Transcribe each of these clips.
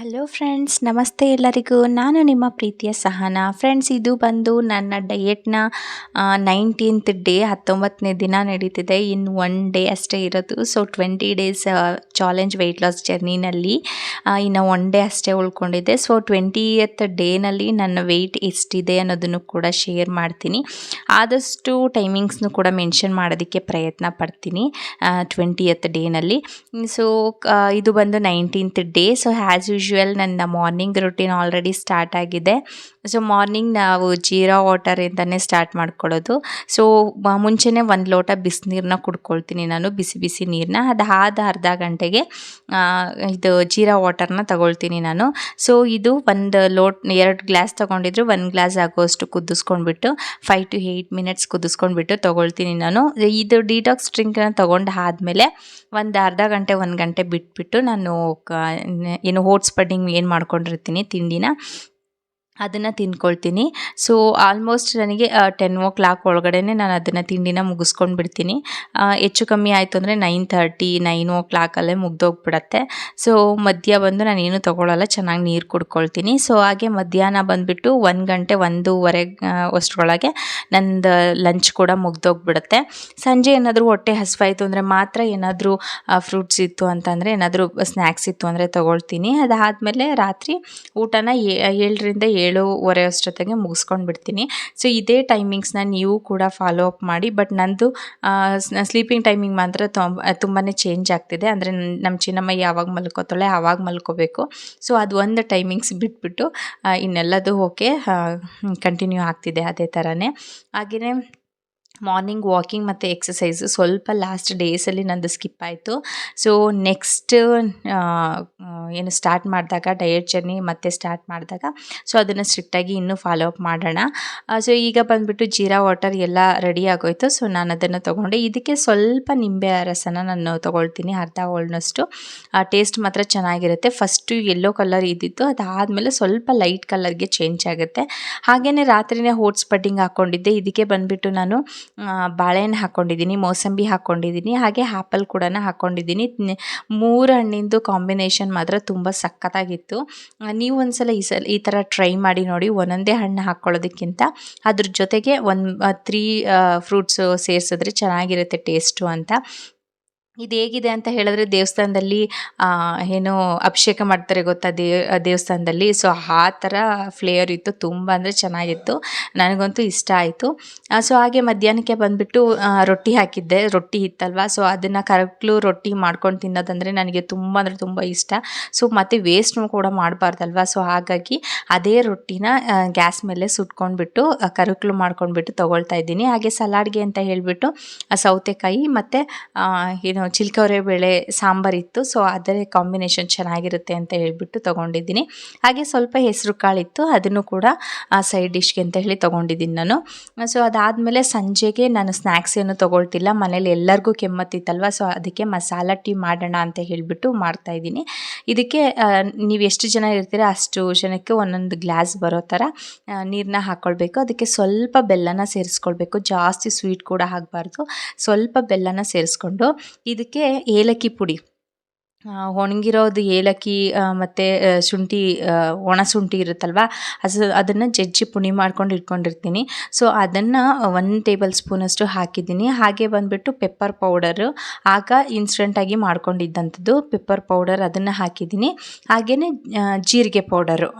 Hello friends ನಮಸ್ತೆ ಎಲ್ಲರಿಗೂ. ನಾನು ನಿಮ್ಮ ಪ್ರೀತಿಯ ಸಹನಾ. ಫ್ರೆಂಡ್ಸ್ ಇದು ಬಂದು ನನ್ನ ಡಯೆಟ್ನ ನೈನ್ಟೀನ್ತ್ ಡೇ ಹತ್ತೊಂಬತ್ತನೇ ದಿನ ನಡೀತಿದೆ. ಇನ್ನು ಒನ್ ಡೇ ಅಷ್ಟೇ ಇರೋದು. So twenty days challenge weight loss ಜರ್ನಿನಲ್ಲಿ ಇನ್ನು ಒನ್ ಡೇ ಅಷ್ಟೇ ಉಳ್ಕೊಂಡಿದ್ದೆ. ಸೊ ಟ್ವೆಂಟಿಯತ್ ಡೇನಲ್ಲಿ ನನ್ನ ವೆಯ್ಟ್ ಎಷ್ಟಿದೆ ಅನ್ನೋದನ್ನು ಕೂಡ ಶೇರ್ ಮಾಡ್ತೀನಿ. ಆದಷ್ಟು ಟೈಮಿಂಗ್ಸ್ನು ಕೂಡ ಮೆನ್ಷನ್ ಮಾಡೋದಕ್ಕೆ ಪ್ರಯತ್ನ ಪಡ್ತೀನಿ ಟ್ವೆಂಟಿಯತ್ ಡೇನಲ್ಲಿ ಸೊ ಇದು ಬಂದು nineteenth day so as usual ನನ್ನ ಮಾರ್ನಿಂಗ್ ರುಟೀನ್ ಆಲ್ರೆಡಿ ಸ್ಟಾರ್ಟ್ ಆಗಿದೆ. ಸೊ ಮಾರ್ನಿಂಗ್ ನಾವು ಜೀರಾ ವಾಟರಿಂದನೇ ಸ್ಟಾರ್ಟ್ ಮಾಡ್ಕೊಳ್ಳೋದು. ಸೊ ಮುಂಚೆನೇ ಒಂದು ಲೋಟ ಬಿಸಿನೀರನ್ನ ಕುಡ್ಕೊಳ್ತೀನಿ ನಾನು, ಬಿಸಿ ಬಿಸಿ ನೀರನ್ನ ಅದಾದ ಅರ್ಧ ಗಂಟೆಗೆ ಇದು ಜೀರಾ ವಾಟರ್ನ ತಗೊಳ್ತೀನಿ ನಾನು. ಸೊ ಇದು ಒಂದು ಲೋಟ್, ಎರಡು ಗ್ಲಾಸ್ ತೊಗೊಂಡಿದ್ರು ಒಂದು ಗ್ಲಾಸ್ ಆಗೋಷ್ಟು ಕುದಿಸ್ಕೊಂಡ್ಬಿಟ್ಟು ಫೈವ್ ಟು ಏಯ್ಟ್ ಮಿನಿಟ್ಸ್ ಕುದಿಸ್ಕೊಂಡ್ಬಿಟ್ಟು ತೊಗೊಳ್ತೀನಿ ನಾನು. ಇದು ಡಿಟಾಕ್ಸ್ ಡ್ರಿಂಕನ್ನ ತೊಗೊಂಡು ಆದಮೇಲೆ ಒಂದು ಅರ್ಧ ಗಂಟೆ, ಒಂದು ಗಂಟೆ ಬಿಟ್ಬಿಟ್ಟು ನಾನು ಏನು ಓಟ್ಸ್ ಪಡ್ಡಿಂಗ್ ಏನು ಮಾಡ್ಕೊಂಡಿರ್ತೀನಿ ತಿಂಡಿನ ಅದನ್ನು ತಿನ್ಕೊಳ್ತೀನಿ ಸೊ ಆಲ್ಮೋಸ್ಟ್ ನನಗೆ ಟೆನ್ ಓ ಕ್ಲಾಕ್ ಒಳಗಡೆ ನಾನು ಅದನ್ನು ತಿಂಡಿನ ಮುಗಿಸ್ಕೊಂಡು ಬಿಡ್ತೀನಿ. ಹೆಚ್ಚು ಕಮ್ಮಿ ಆಯಿತು ಅಂದರೆ ನೈನ್ ತರ್ಟಿ ನೈನ್ ಓ ಕ್ಲಾಕಲ್ಲೇ ಮುಗ್ದೋಗ್ಬಿಡತ್ತೆ. ಸೊ ಮಧ್ಯ ಬಂದು ನಾನು ಏನು ತೊಗೊಳ್ಳಲ್ಲ ಚೆನ್ನಾಗಿ ನೀರು ಕುಡ್ಕೊಳ್ತೀನಿ. ಸೊ ಹಾಗೆ ಮಧ್ಯಾಹ್ನ ಬಂದುಬಿಟ್ಟು ಒಂದು ಗಂಟೆ, ಒಂದೂವರೆ ಅಷ್ಟರೊಳಗೆ ನಂದು ಲಂಚ್ ಕೂಡ ಮುಗ್ದೋಗ್ಬಿಡುತ್ತೆ. ಸಂಜೆ ಏನಾದರೂ ಹೊಟ್ಟೆ ಹಸಿವಾಯಿತು ಅಂದರೆ ಮಾತ್ರ ಏನಾದರೂ ಫ್ರೂಟ್ಸ್ ಇತ್ತು ಅಂತಂದರೆ ಏನಾದರೂ ಸ್ನ್ಯಾಕ್ಸ್ ಇತ್ತು ಅಂದರೆ ತೊಗೊಳ್ತೀನಿ. ಅದಾದಮೇಲೆ ರಾತ್ರಿ ಊಟನ ಏಳರಿಂದ ಏಳು ಏಳುವರೆ ಅಷ್ಟೊತ್ತಿಗೆ ಮುಗಿಸ್ಕೊಂಡು ಬಿಡ್ತೀನಿ ಸೊ ಇದೇ ಟೈಮಿಂಗ್ಸ್ನ ನೀವು ಕೂಡ ಫಾಲೋ ಅಪ್ ಮಾಡಿ ಬಟ್ ನಂದು ಸ್ಲೀಪಿಂಗ್ ಟೈಮಿಂಗ್ ಮಾತ್ರ ತುಂಬಾ ಚೇಂಜ್ ಆಗ್ತಿದೆ. ಅಂದರೆ ನಮ್ಮ ಚಿನ್ನಮ್ಮ ಯಾವಾಗ ಮಲ್ಕೋತಾಳೆ ಆವಾಗ ಮಲ್ಕೋಬೇಕು. ಸೊ ಅದು ಒಂದು ಟೈಮಿಂಗ್ಸ್ ಬಿಟ್ಬಿಟ್ಟು ಇನ್ನೆಲ್ಲದು ಓಕೆ ಕಂಟಿನ್ಯೂ ಆಗ್ತಿದೆ ಅದೇ ಥರನೇ ಹಾಗೆಯೇ ಮಾರ್ನಿಂಗ್ ವಾಕಿಂಗ್ ಮತ್ತು ಎಕ್ಸಸೈಸು ಸ್ವಲ್ಪ ಲಾಸ್ಟ್ ಡೇಸಲ್ಲಿ ನಂದು ಸ್ಕಿಪ್ ಆಯಿತು. ಸೊ ನೆಕ್ಸ್ಟ್ ಏನು ಸ್ಟಾರ್ಟ್ ಮಾಡಿದಾಗ ಡಯಟ್ ಜರ್ನಿ ಮತ್ತೆ ಸ್ಟಾರ್ಟ್ ಮಾಡಿದಾಗ ಸೊ ಅದನ್ನು ಸ್ಟ್ರಿಕ್ಟಾಗಿ ಇನ್ನೂ ಫಾಲೋ ಅಪ್ ಮಾಡೋಣ. ಸೊ ಈಗ ಬಂದುಬಿಟ್ಟು ಜೀರಾ ವಾಟರ್ ಎಲ್ಲ ರೆಡಿ ಆಗೋಯ್ತು. ಸೊ ನಾನು ಅದನ್ನು ತೊಗೊಂಡೆ. ಇದಕ್ಕೆ ಸ್ವಲ್ಪ ನಿಂಬೆ ರಸನ ನಾನು ತೊಗೊಳ್ತೀನಿ, ಅರ್ಧ ಹೋಳ್ನಷ್ಟು. ಟೇಸ್ಟ್ ಮಾತ್ರ ಚೆನ್ನಾಗಿರುತ್ತೆ. ಫಸ್ಟು ಯೆಲ್ಲೋ ಕಲರ್ ಇದ್ದಿತ್ತು. ಅದಾದಮೇಲೆ ಸ್ವಲ್ಪ ಲೈಟ್ ಕಲರ್ಗೆ ಚೇಂಜ್ ಆಗುತ್ತೆ. ಹಾಗೆಯೇ ರಾತ್ರಿನೇ ಹೋಟ್ಸ್ ಪಡ್ಡಿಂಗ್ ಹಾಕ್ಕೊಂಡಿದ್ದೆ ಇದಕ್ಕೆ ಬಂದುಬಿಟ್ಟು ನಾನು ಬಾಳೆಹಣ್ಣು ಹಾಕ್ಕೊಂಡಿದ್ದೀನಿ ಮೋಸಂಬಿ ಹಾಕ್ಕೊಂಡಿದ್ದೀನಿ ಹಾಗೆ ಆ್ಯಪಲ್ ಕೂಡ ಹಾಕ್ಕೊಂಡಿದ್ದೀನಿ ಮೂರು ಹಣ್ಣಿಂದು ಕಾಂಬಿನೇಷನ್ ಮಾತ್ರ ತುಂಬ ಸಖತ್ತಾಗಿತ್ತು. ನೀವು ಒಂದ್ಸಲ ಈ ಸಲ ಈ ಥರ ಟ್ರೈ ಮಾಡಿ ನೋಡಿ, ಒಂದೊಂದೇ ಹಣ್ಣು ಹಾಕ್ಕೊಳ್ಳೋದಕ್ಕಿಂತ ಅದ್ರ ಜೊತೆಗೆ ಒಂದು ತ್ರೀ ಫ್ರೂಟ್ಸು ಸೇರಿಸಿದ್ರೆ ಚೆನ್ನಾಗಿರುತ್ತೆ ಟೇಸ್ಟು ಅಂತ. ಇದು ಹೇಗಿದೆ ಅಂತ ಹೇಳಿದ್ರೆ ದೇವಸ್ಥಾನದಲ್ಲಿ ಏನು ಅಭಿಷೇಕ ಮಾಡ್ತಾರೆ ಗೊತ್ತಾ ದೇ ದೇವಸ್ಥಾನದಲ್ಲಿ. ಸೊ ಆ ಥರ ಫ್ಲೇವರ್ ಇತ್ತು. ತುಂಬ ಅಂದರೆ ಚೆನ್ನಾಗಿತ್ತು. ನನಗಂತೂ ಇಷ್ಟ ಆಯಿತು. ಸೊ ಹಾಗೆ ಮಧ್ಯಾಹ್ನಕ್ಕೆ ಬಂದುಬಿಟ್ಟು ರೊಟ್ಟಿ ಹಾಕಿದ್ದೆ. ರೊಟ್ಟಿ ಇತ್ತಲ್ವ? ಸೊ ಅದನ್ನು ಕರಕ್ಲು ರೊಟ್ಟಿ ಮಾಡ್ಕೊಂಡು ತಿನ್ನೋದಂದರೆ ನನಗೆ ತುಂಬ ಅಂದರೆ ತುಂಬ ಇಷ್ಟ. ಸೊ ಮತ್ತು ವೇಸ್ಟ್ನು ಕೂಡ ಮಾಡಬಾರ್ದಲ್ವ? ಸೊ ಹಾಗಾಗಿ ಅದೇ ರೊಟ್ಟಿನ ಗ್ಯಾಸ್ ಮೇಲೆ ಸುಟ್ಕೊಂಡ್ಬಿಟ್ಟು ಕರಕ್ಲು ಮಾಡ್ಕೊಂಡ್ಬಿಟ್ಟು ತೊಗೊಳ್ತಾ ಇದ್ದೀನಿ. ಹಾಗೆ ಸಲಾಡ್ಗೆ ಅಂತ ಹೇಳಿಬಿಟ್ಟು ಸೌತೆಕಾಯಿ ಮತ್ತು ಏನು ಚಿಲ್ಕವರೆ ಬೇಳೆ ಸಾಂಬಾರಿತ್ತು ಸೊ ಅದರ ಕಾಂಬಿನೇಷನ್ ಚೆನ್ನಾಗಿರುತ್ತೆ ಅಂತ ಹೇಳಿಬಿಟ್ಟು ತೊಗೊಂಡಿದ್ದೀನಿ. ಹಾಗೆ ಸ್ವಲ್ಪ ಹೆಸರು ಕಾಳಿತ್ತು. ಅದನ್ನು ಕೂಡ, ಆ ಸೈಡ್ ಡಿಶ್ಗೆ ಅಂತ ಹೇಳಿ ತೊಗೊಂಡಿದ್ದೀನಿ ನಾನು. ಸೊ ಅದಾದಮೇಲೆ ಸಂಜೆಗೆ ನಾನು ಸ್ನ್ಯಾಕ್ಸ್ ಏನು ತೊಗೊಳ್ತಿಲ್ಲ. ಮನೇಲಿ ಎಲ್ಲರಿಗೂ ಕೆಮ್ಮತ್ತಿತ್ತಲ್ವ? ಸೊ ಅದಕ್ಕೆ ಮಸಾಲ ಟೀ ಮಾಡೋಣ ಅಂತ ಹೇಳಿಬಿಟ್ಟು ಮಾಡ್ತಾಯಿದ್ದೀನಿ ಇದಕ್ಕೆ ನೀವು ಎಷ್ಟು ಜನ ಇರ್ತೀರ ಅಷ್ಟು ಜನಕ್ಕೆ ಒಂದೊಂದು ಗ್ಲಾಸ್ ಬರೋ ಥರ ನೀರನ್ನ ಹಾಕ್ಕೊಳ್ಬೇಕು ಅದಕ್ಕೆ ಸ್ವಲ್ಪ ಬೆಲ್ಲನ ಸೇರಿಸ್ಕೊಳ್ಬೇಕು. ಜಾಸ್ತಿ ಸ್ವೀಟ್ ಕೂಡ ಹಾಕಬಾರ್ದು. ಸ್ವಲ್ಪ ಬೆಲ್ಲನ ಸೇರಿಸ್ಕೊಂಡು ಇದಕ್ಕೆ ಏಲಕ್ಕಿ ಪುಡಿ. ಒಣಗಿರೋದು ಏಲಕ್ಕಿ ಮತ್ತು ಶುಂಠಿ ಒಣ ಶುಂಠಿ ಇರುತ್ತಲ್ವ? ಅದು ಅದನ್ನು ಜಜ್ಜಿ ಪುಣಿ ಮಾಡ್ಕೊಂಡು ಇಟ್ಕೊಂಡಿರ್ತೀನಿ. ಸೊ ಅದನ್ನು ಒನ್ ಟೇಬಲ್ ಸ್ಪೂನಷ್ಟು ಹಾಕಿದ್ದೀನಿ. ಹಾಗೆ ಬಂದುಬಿಟ್ಟು ಪೆಪ್ಪರ್ ಪೌಡರು ಆಗ ಇನ್ಸ್ಟೆಂಟಾಗಿ ಮಾಡ್ಕೊಂಡಿದ್ದಂಥದ್ದು ಪೆಪ್ಪರ್ ಪೌಡರ್ ಅದನ್ನು ಹಾಕಿದ್ದೀನಿ. ಹಾಗೆಯೇ ಜೀರಿಗೆ ಪೌಡರು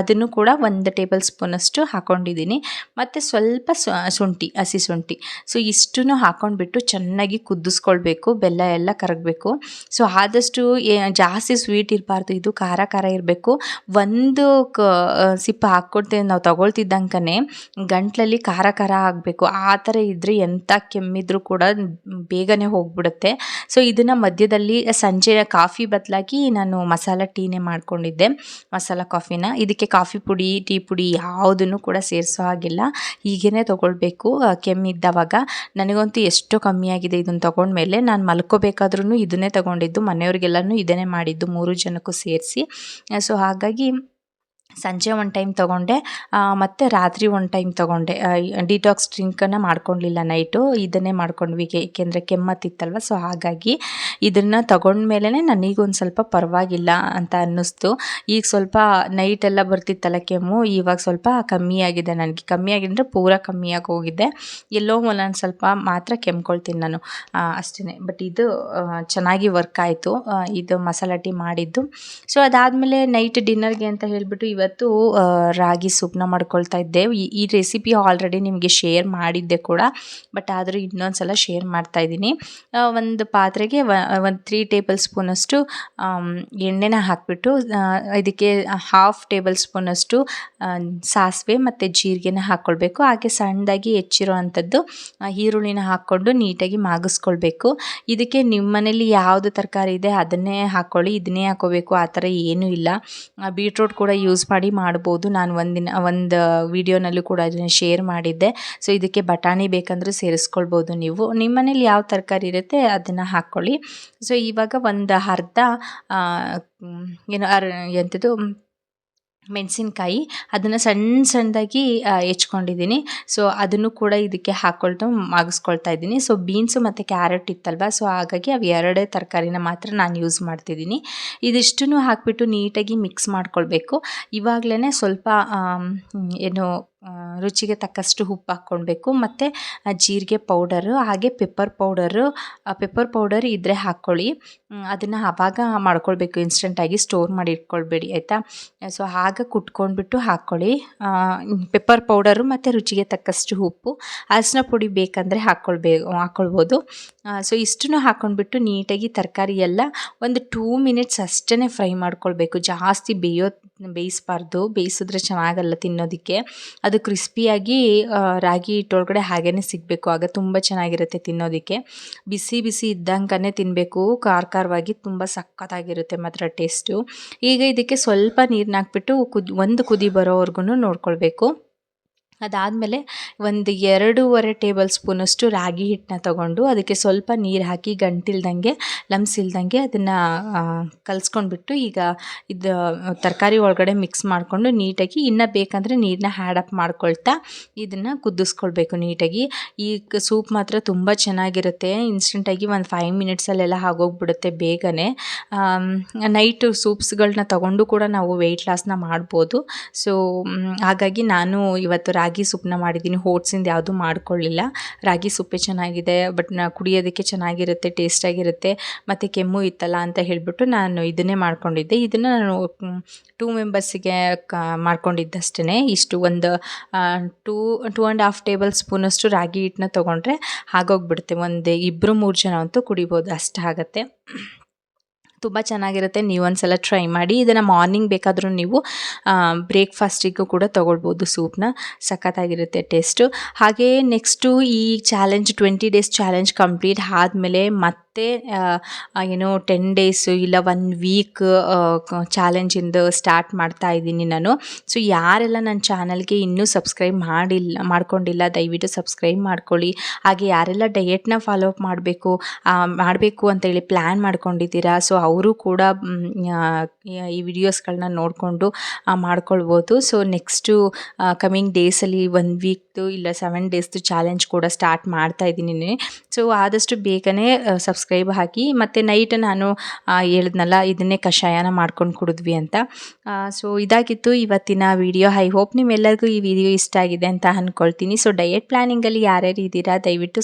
ಅದನ್ನು ಕೂಡ ಒಂದು ಟೇಬಲ್ ಸ್ಪೂನಷ್ಟು ಹಾಕ್ಕೊಂಡಿದ್ದೀನಿ ಮತ್ತು ಸ್ವಲ್ಪ ಶುಂಠಿ, ಹಸಿ ಶುಂಠಿ. ಸೊ ಇಷ್ಟನ್ನು ಹಾಕ್ಕೊಂಡ್ಬಿಟ್ಟು ಚೆನ್ನಾಗಿ ಕುದಿಸ್ಕೊಳ್ಬೇಕು. ಬೆಲ್ಲ ಎಲ್ಲ ಕರಗಬೇಕು. ಸೊ ಆದಷ್ಟು ಜಾಸ್ತಿ ಸ್ವೀಟ್ ಇರಬಾರ್ದು. ಇದು ಖಾರ ಖಾರ ಇರಬೇಕು. ಒಂದು ಕ ಸಿಪ್ಪ ಹಾಕ್ಕೊಡ್ತೇವೆ ನಾವು ತೊಗೊಳ್ತಿದ್ದಂಗೆ ಗಂಟ್ಲಲ್ಲಿ ಖಾರ ಖಾರ ಆಗಬೇಕು. ಆ ಥರ ಇದ್ದರೆ ಎಂಥ ಕೆಮ್ಮಿದ್ರೂ ಕೂಡ ಬೇಗನೆ ಹೋಗ್ಬಿಡುತ್ತೆ. ಸೊ, ಇದನ್ನು ಮಧ್ಯದಲ್ಲಿ ಸಂಜೆ ಕಾಫಿ ಬದಲಾಗಿ ನಾನು ಮಸಾಲ ಟೀನೇ ಮಾಡ್ಕೊಂಡಿದ್ದೆ. ಮಸಾಲ ಕಾಫಿನ. ಇದಕ್ಕೆ ಕಾಫಿ ಪುಡಿ, ಟೀ ಪುಡಿ ಯಾವುದನ್ನು ಕೂಡ ಸೇರಿಸೋ ಹಾಗಿಲ್ಲ. ಹೀಗೇ ತೊಗೊಳ್ಬೇಕು. ಕೆಮ್ಮಿದ್ದವಾಗ. ನನಗಂತೂ ಎಷ್ಟು ಕಮ್ಮಿಯಾಗಿದೆ ಇದನ್ನು ತೊಗೊಂಡ್ಮೇಲೆ. ನಾನು ಮಲ್ಕೋಬೇಕಾದ್ರೂ ಇದನ್ನೇ ತೊಗೊಂಡಿದ್ದು. ಮನೆಯವ್ರಿಗೆ ಎಲ್ಲನೂ ಇದನ್ನೇ ಮಾಡಿದ್ದು ಮೂರು ಜನಕ್ಕೂ ಸೇರಿಸಿ. ಸೊ ಹಾಗಾಗಿ ಸಂಜೆ ಒಂದು ಟೈಮ್ ತೊಗೊಂಡೆ ಮತ್ತು ರಾತ್ರಿ ಒಂದು ಟೈಮ್ ತೊಗೊಂಡೆ. ಡಿಟಾಕ್ಸ್ ಡ್ರಿಂಕನ್ನು ಮಾಡ್ಕೊಳ್ಲಿಲ್ಲ ನೈಟು ಇದನ್ನೇ ಮಾಡ್ಕೊಂಡ್ವಿ ಏಕೆಂದರೆ ಕೆಮ್ಮತ್ತಿತ್ತಲ್ವ ಸೊ ಹಾಗಾಗಿ ಇದನ್ನು ತೊಗೊಂಡ್ಮೇಲೆ ನನಗೊಂದು ಸ್ವಲ್ಪ ಪರವಾಗಿಲ್ಲ ಅಂತ ಅನ್ನಿಸ್ತು. ಈಗ ಸ್ವಲ್ಪ ನೈಟೆಲ್ಲ ಬರ್ತಿತ್ತಲ್ಲ ಕೆಮ್ಮು, ಇವಾಗ ಸ್ವಲ್ಪ ಕಮ್ಮಿ ಆಗಿದೆ ನನಗೆ. ಕಮ್ಮಿ ಅಂದರೆ ಪೂರ ಕಮ್ಮಿಯಾಗಿ ಹೋಗಿದೆ. ಎಲ್ಲೋ ನಾನು ಸ್ವಲ್ಪ ಮಾತ್ರ ಕೆಮ್ಕೊಳ್ತೀನಿ ನಾನು. ಅಷ್ಟೇ ಬಟ್ ಇದು ಚೆನ್ನಾಗಿ ವರ್ಕ್ ಆಯಿತು. ಇದು ಮಸಾಲ ಟೀ ಮಾಡಿದ್ದು. ಸೊ ಅದಾದಮೇಲೆ ನೈಟ್ ಡಿನ್ನರ್ಗೆ ಅಂತ ಹೇಳಿಬಿಟ್ಟು ಇವತ್ತು ರಾಗಿ ಸೂಪ್ನ ಮಾಡ್ಕೊಳ್ತಾ ಇದ್ದೆ ಈ- ರೆಸಿಪಿ ಆಲ್ರೆಡಿ ನಿಮಗೆ ಶೇರ್ ಮಾಡಿದ್ದೆ ಕೂಡ, ಬಟ್ ಆದರೂ ಇನ್ನೊಂದು ಸಲ ಶೇರ್ ಮಾಡ್ತಾ ಇದ್ದೀನಿ. ಒಂದು ಪಾತ್ರೆಗೆ ಒಂದು ತ್ರೀ ಟೇಬಲ್ ಸ್ಪೂನಷ್ಟು ಎಣ್ಣೆನ ಹಾಕಿಬಿಟ್ಟು ಇದಕ್ಕೆ ಹಾಫ್ ಟೇಬಲ್ ಸ್ಪೂನಷ್ಟು ಸಾಸಿವೆ ಮತ್ತು ಜೀರಿಗೆನ ಹಾಕ್ಕೊಳ್ಬೇಕು ಹಾಗೆ ಸಣ್ಣದಾಗಿ ಹೆಚ್ಚಿರೋ ಅಂಥದ್ದು ಈರುಳ್ಳಿನ ಹಾಕ್ಕೊಂಡು ನೀಟಾಗಿ ಮಾಗಿಸ್ಕೊಳ್ಬೇಕು. ಇದಕ್ಕೆ ನಿಮ್ಮ ಮನೇಲಿ ಯಾವುದು ತರಕಾರಿ ಇದೆ ಅದನ್ನೇ ಹಾಕ್ಕೊಳ್ಳಿ ಇದನ್ನೇ ಹಾಕೋಬೇಕು, ಆ ಥರ ಏನೂ ಇಲ್ಲ. ಬೀಟ್ರೋಟ್ ಕೂಡ ಯೂಸ್ ಮಾಡಿ ಮಾಡ್ಬೋದು. ನಾನು ಒಂದಿನ, ಒಂದು ವೀಡಿಯೋನಲ್ಲೂ ಕೂಡ ಅದನ್ನು ಶೇರ್ ಮಾಡಿದ್ದೆ. ಸೊ ಇದಕ್ಕೆ ಬಟಾಣಿ ಬೇಕಂದ್ರೆ ಸೇರಿಸ್ಕೊಳ್ಬೋದು ನೀವು. ನಿಮ್ಮ ಮನೇಲಿ ಯಾವ ತರಕಾರಿ ಇರುತ್ತೆ ಅದನ್ನು ಹಾಕ್ಕೊಳ್ಳಿ. ಸೊ ಇವಾಗ ಒಂದು ಅರ್ಧ ಏನು ಅರ್ ಎಂಥದ್ದು ಮೆಣಸಿನ್ಕಾಯಿ ಅದನ್ನು ಸಣ್ಣ ಸಣ್ಣದಾಗಿ ಹೆಚ್ಕೊಂಡಿದ್ದೀನಿ ಸೊ ಅದನ್ನು ಕೂಡ ಇದಕ್ಕೆ ಹಾಕ್ಕೊಳ್ತು ಮಾಗಿಸ್ಕೊಳ್ತಾ ಇದ್ದೀನಿ. ಸೊ ಬೀನ್ಸು ಮತ್ತು ಕ್ಯಾರೆಟ್ ಇತ್ತಲ್ವ? ಸೊ ಹಾಗಾಗಿ ಅವು ಎರಡೇ ತರಕಾರಿನ ಮಾತ್ರ ನಾನು ಯೂಸ್ ಮಾಡ್ತಿದ್ದೀನಿ ಇದಿಷ್ಟನ್ನು ಹಾಕಿಬಿಟ್ಟು ನೀಟಾಗಿ ಮಿಕ್ಸ್ ಮಾಡ್ಕೊಳ್ಬೇಕು. ಇವಾಗಲೇ ಸ್ವಲ್ಪ ಏನು ರುಚಿಗೆ ತಕ್ಕಷ್ಟು ಉಪ್ಪು ಹಾಕ್ಕೊಳ್ಬೇಕು. ಮತ್ತು ಜೀರಿಗೆ ಪೌಡರು, ಹಾಗೆ ಪೆಪ್ಪರ್ ಪೌಡರು ಪೆಪ್ಪರ್ ಪೌಡರ್ ಇದ್ದರೆ ಹಾಕ್ಕೊಳ್ಳಿ. ಅದನ್ನು ಆವಾಗ ಮಾಡ್ಕೊಳ್ಬೇಕು. ಇನ್ಸ್ಟೆಂಟಾಗಿ ಸ್ಟೋರ್ ಮಾಡಿ ಇಟ್ಕೊಳ್ಬೇಡಿ, ಆಯಿತಾ? ಸೊ ಆಗ ಕುಟ್ಕೊಂಡ್ಬಿಟ್ಟು ಹಾಕ್ಕೊಳ್ಳಿ. ಪೆಪ್ಪರ್ ಪೌಡರು ಮತ್ತು ರುಚಿಗೆ ತಕ್ಕಷ್ಟು ಉಪ್ಪು. ಅರಿಶಿನ ಪುಡಿ ಬೇಕಂದರೆ ಹಾಕ್ಕೊಳ್ಬೇಕು ಹಾಕ್ಕೊಳ್ಬೋದು. ಸೊ ಇಷ್ಟನ್ನು ಹಾಕ್ಕೊಂಡ್ಬಿಟ್ಟು ನೀಟಾಗಿ ತರಕಾರಿ ಎಲ್ಲ ಒಂದು ಟೂ ಮಿನಿಟ್ಸ್ ಅಷ್ಟೇ ಫ್ರೈ ಮಾಡ್ಕೊಳ್ಬೇಕು. ಜಾಸ್ತಿ ಬೇಯೋ ಬೇಯಿಸ್ಬಾರ್ದು, ಬೇಯಿಸಿದ್ರೆ ಚೆನ್ನಾಗಲ್ಲ ತಿನ್ನೋದಕ್ಕೆ. ಅದು ಕ್ರಿಸ್ಪಿಯಾಗಿ ರಾಗಿ ಹಿಟ್ಟೊಳಗಡೆ ಹಾಗೇ ಸಿಗಬೇಕು. ಆಗ ತುಂಬ ಚೆನ್ನಾಗಿರುತ್ತೆ ತಿನ್ನೋದಕ್ಕೆ. ಬಿಸಿ ಬಿಸಿ ಇದ್ದಂಗೆ ತಿನ್ನಬೇಕು ಖಾರ ಖಾರವಾಗಿ ತುಂಬ ಸಖತ್ತಾಗಿರುತ್ತೆ ಮಾತ್ರ ಟೇಸ್ಟು. ಈಗ ಇದಕ್ಕೆ ಸ್ವಲ್ಪ ನೀರನ್ನ ಹಾಕ್ಬಿಟ್ಟು ಕುದ್, ಒಂದು ಕುದಿ ಬರೋವರೆಗೂ ನೋಡ್ಕೊಳ್ಬೇಕು. ಅದಾದಮೇಲೆ ಒಂದು ಎರಡೂವರೆ ಟೇಬಲ್ ಸ್ಪೂನಷ್ಟು ರಾಗಿ ಹಿಟ್ಟನ್ನ ತಗೊಂಡು ಅದಕ್ಕೆ ಸ್ವಲ್ಪ ನೀರು ಹಾಕಿ ಗಂಟಿಲ್ದಂಗೆ ಲಮ್ಸ್ ಇಲ್ದಂಗೆ ಅದನ್ನು ಕಲಿಸ್ಕೊಂಡ್ಬಿಟ್ಟು ಈಗ ಇದು, ತರಕಾರಿ ಒಳಗಡೆ ಮಿಕ್ಸ್ ಮಾಡಿಕೊಂಡು ನೀಟಾಗಿ ಇನ್ನೂ ಬೇಕಂದರೆ ನೀರನ್ನ ಹ್ಯಾಡಪ್ ಮಾಡ್ಕೊಳ್ತಾ ಇದನ್ನು ಕುದಿಸ್ಕೊಳ್ಬೇಕು ನೀಟಾಗಿ. ಈ ಸೂಪ್ ಮಾತ್ರ ತುಂಬ ಚೆನ್ನಾಗಿರುತ್ತೆ. ಇನ್ಸ್ಟೆಂಟಾಗಿ ಒಂದು ಫೈವ್ ಮಿನಿಟ್ಸಲ್ಲೆಲ್ಲ ಆಗೋಗ್ಬಿಡುತ್ತೆ ಬೇಗನೆ. ನೈಟು ಸೂಪ್ಸ್ಗಳನ್ನ ತಗೊಂಡು ಕೂಡ ನಾವು ವೆಯ್ಟ್ ಲಾಸ್ನ ಮಾಡ್ಬೋದು. ಸೊ ಹಾಗಾಗಿ ನಾನು ಇವತ್ತು ಸೂಪ್ನ ಮಾಡಿದ್ದೀನಿ. ಓಟ್ಸಿಂದ ಯಾವುದೂ ಮಾಡ್ಕೊಳ್ಳಿಲ್ಲ. ರಾಗಿ ಸೂಪೇ ಚೆನ್ನಾಗಿದೆ, ಬಟ್ ನಾ ಕುಡಿಯೋದಕ್ಕೆ ಚೆನ್ನಾಗಿರುತ್ತೆ, ಟೇಸ್ಟಾಗಿರುತ್ತೆ. ಮತ್ತು ಕೆಮ್ಮು ಇತ್ತಲ್ಲ ಅಂತ ಹೇಳಿಬಿಟ್ಟು ನಾನು ಇದನ್ನೇ ಮಾಡ್ಕೊಂಡಿದ್ದೆ. ಇದನ್ನು ನಾನು ಟೂ ಮೆಂಬರ್ಸಿಗೆ ಕ ಮಾಡ್ಕೊಂಡಿದ್ದಷ್ಟೇ ಇಷ್ಟು ಒಂದು two two and half table ಸ್ಪೂನಷ್ಟು ರಾಗಿ ಹಿಟ್ಟನ್ನ ತೊಗೊಂಡ್ರೆ ಆಗೋಗ್ಬಿಡುತ್ತೆ. ಒಂದು ಇಬ್ಬರು ಮೂರು ಜನ ಅಂತೂ ಕುಡಿಬೋದು, ಅಷ್ಟು ಆಗುತ್ತೆ. ತುಂಬ ಚೆನ್ನಾಗಿರುತ್ತೆ, ನೀವು ಒಂದ್ಸಲ ಟ್ರೈ ಮಾಡಿ. ಇದನ್ನು ಮಾರ್ನಿಂಗ್ ಬೇಕಾದರೂ ನೀವು ಬ್ರೇಕ್ಫಾಸ್ಟಿಗೂ ಕೂಡ ತೊಗೊಳ್ಬೋದು ಸೂಪ್ನ ಸಖತ್ತಾಗಿರುತ್ತೆ ಟೇಸ್ಟು ಹಾಗೇ ನೆಕ್ಸ್ಟು ಈ challenge twenty days challenge complete ಆದಮೇಲೆ ಮತ್ತೆ ಏನು ಟೆನ್ ಡೇಸು ಇಲ್ಲ ಒನ್ ವೀಕ್ ಚಾಲೆಂಜಿಂದು ಸ್ಟಾರ್ಟ್ ಮಾಡ್ತಾ ಇದ್ದೀನಿ ನಾನು. ಸೊ ಯಾರೆಲ್ಲ ನನ್ನ ಚಾನಲ್ಗೆ ಇನ್ನೂ ಸಬ್ಸ್ಕ್ರೈಬ್ ಮಾಡಿಲ್ಲ ಮಾಡ್ಕೊಂಡಿಲ್ಲ, ದಯವಿಟ್ಟು ಸಬ್ಸ್ಕ್ರೈಬ್ ಮಾಡ್ಕೊಳ್ಳಿ. ಹಾಗೆ ಯಾರೆಲ್ಲ ಡಯೆಟ್ನ ಫಾಲೋ ಅಪ್ ಮಾಡಬೇಕು ಮಾಡಬೇಕು ಅಂತೇಳಿ ಪ್ಲ್ಯಾನ್ ಮಾಡ್ಕೊಂಡಿದ್ದೀರಾ ಸೊ ಅವರು ಕೂಡ ಈ ವಿಡಿಯೋಸ್ಗಳನ್ನ ನೋಡಿಕೊಂಡು ಮಾಡ್ಕೊಳ್ಬೋದು. ಸೊ ನೆಕ್ಸ್ಟು ಕಮಿಂಗ್ ಡೇಸಲ್ಲಿ ಒನ್ ವೀಕ್ದು ಇಲ್ಲ ಸೆವೆನ್ ಡೇಸ್ದು ಚಾಲೆಂಜ್ ಕೂಡ ಸ್ಟಾರ್ಟ್ ಮಾಡ್ತಾ ಇದ್ದೀನಿ. ಸೊ ಆದಷ್ಟು ಬೇಗನೆ ಸಬ್ಸ್ಕ್ರೈಬ್ ಹಾಕಿ ಮತ್ತು ನೈಟ್ ನಾನು ಹೇಳಿದ್ನಲ್ಲ, ಇದನ್ನೇ ಕಷಾಯನ ಮಾಡ್ಕೊಂಡು ಕುಡಿದ್ವಿ ಅಂತ. ಸೊ ಇದಾಗಿತ್ತು ಇವತ್ತಿನ ವಿಡಿಯೋ ಐ ಹೋಪ್ ನಿಮ್ಮೆಲ್ಲರಿಗೂ ಈ ವಿಡಿಯೋ ಇಷ್ಟ ಆಗಿದೆ ಅಂತ ಅಂದ್ಕೊಳ್ತೀನಿ ಸೊ ಡಯೆಟ್ ಪ್ಲ್ಯಾನಿಂಗಲ್ಲಿ ಯಾರ್ಯಾರು ಇದ್ದೀರಾ ದಯವಿಟ್ಟು